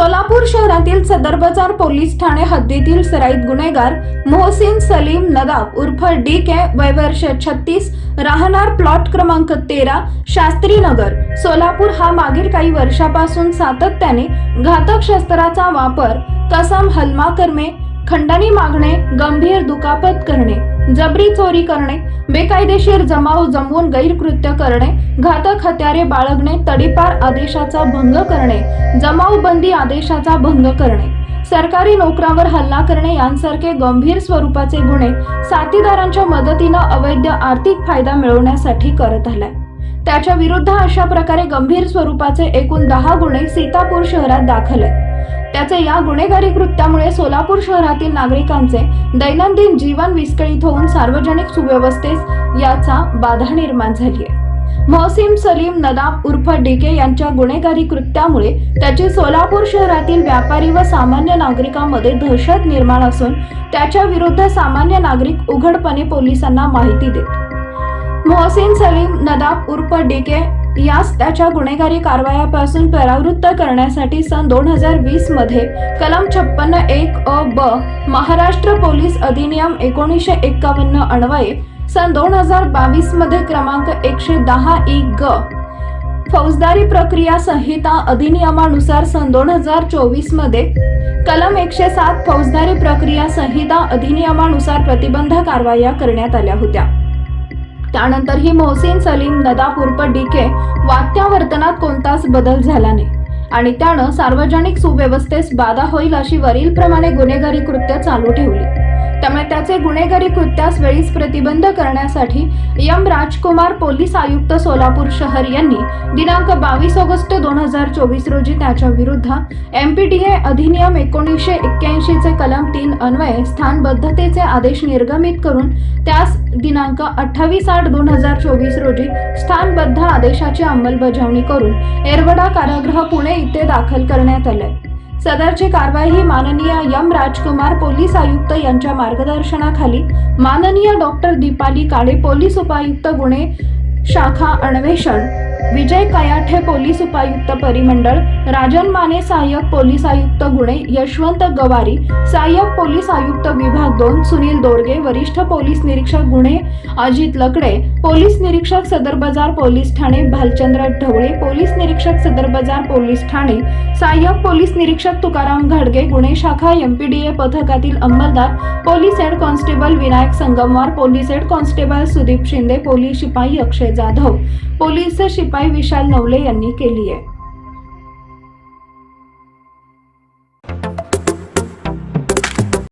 सोलापूर शहरातील सदर बाजार पोलीस ठाणे हद्दीतील सराईत गुन्हेगार मोहसिन सलीम नदाब उर्फ डी के वयवर्ष छत्तीस राहणार प्लॉट क्रमांक तेरा शास्त्री नगर. सोलापूर हा मागील काही वर्षापासून सातत्याने घातक शस्त्राचा वापर कसम हलमा कर्मे खंडणी मागणे गंभीर दुखापत करणे जबरी चोरी करणे बेकायदेशीर जमाव जमवून गैरकृत्य करणे घातक हत्यारे बाळगणे तडीपार आदेशाचा भंग करणे जमावबंदी आदेशाचा भंग करणे सरकारी नोकरावर हल्ला करणे यांसारखे गंभीर स्वरूपाचे गुन्हे साथीदारांच्या मदतीनं अवैध आर्थिक फायदा मिळवण्यासाठी करत आलाय. त्याच्या विरुद्ध अशा प्रकारे गंभीर स्वरूपाचे एकूण दहा गुन्हे सीतापूर शहरात दाखल आहेत. त्याचे या गुन्हेगारी कृत्यामुळे सोलापूर शहरातील नागरिकांचे दैनंदिन जीवन विस्कळीत होऊन सार्वजनिक सुव्यवस्थेस याचा बाधा निर्माण झाली आहे. मोहसिम सलीम नदाब उर्फ डीके यांच्या गुन्हेगारी कृत्यामुळे त्याची सोलापूर शहरातील व्यापारी व सामान्य नागरिकांमध्ये दहशत निर्माण असून त्याच्या विरुद्ध सामान्य नागरिक उघडपणे पोलिसांना माहिती देत. मोहसिन सलीम नदाब उर्फ डीके यास त्याच्या गुन्हेगारी कारवायापासून परावृत्त करण्यासाठी सन दोन हजार वीसमध्ये कलम छप्पन्न एक अ ब महाराष्ट्र पोलीस अधिनियम एकोणीसशे एक्कावन्न अन्वये सन दोन हजार बावीसमध्ये क्रमांक एकशे दहा ई ग फौजदारी प्रक्रिया संहिता अधिनियमानुसार सन दोन हजार चोवीसमध्ये कलम एकशे सात फौजदारी प्रक्रिया संहिता अधिनियमानुसार प्रतिबंध कारवाया करण्यात आल्या होत्या. त्यानंतर ही मोहसिन सलीम नदाब डीके वागत्या वर्तनात कोणताच बदल झाला नाही. आणि त्यानं सार्वजनिक सुव्यवस्थेस बाधा होईल अशी वरील प्रमाणे गुन्हेगारी कृत्य चालू ठेवली. त्यामुळे त्याचे गुन्हेगारी कृत्यास वेळीच प्रतिबंध करण्यासाठी यम राजकुमार पोलीस आयुक्त सोलापूर शहर यांनी दिनांक बावीस ऑगस्ट दोन हजार चोवीस रोजी त्याच्या विरुद्ध एमपीडीए अधिनियम एकोणीसशे एक्क्याऐंशीचे कलम तीन अन्वये स्थानबद्धतेचे आदेश निर्गमित करून त्यास दिनांक अठ्ठावीस आठ दोन हजार चोवीस रोजी स्थानबद्ध आदेशाची अंमलबजावणी करून एरवडा कारागृह पुणे इथे दाखल करण्यात आले सदरची कारवाई ही माननीय यम राजकुमार पोलीस आयुक्त यांच्या मार्गदर्शनाखाली. माननीय डॉक्टर दीपाली काळे पोलीस उपायुक्त गुन्हे शाखा अन्वेषण. विजय कयाठे पोलीस उपायुक्त परिमंडळ राजन माने सहाय्यक पोलीस आयुक्त गुणे यशवंत गवारी सहाय्यक पोलीस आयुक्त विभाग दोन सुनील दोरगे वरिष्ठ पोलीस निरीक्षक गुणे अजित लकडे पोलीस निरीक्षक सदर बाजार पोलीस ठाणे भालचंद्र ढवळे पोलीस निरीक्षक सदर बाजार पोलीस ठाणे सहाय्यक पोलीस निरीक्षक तुकाराम घाडगे गुन्हे शाखा एमपीडीए पथकातील अंमलदार police head constable Vinayak Sangamwar police head constable Sudeep Shinde police शिपाई अक्षय जाधव पोलीस शिपाई विशाल नवले यांनी केली आहे.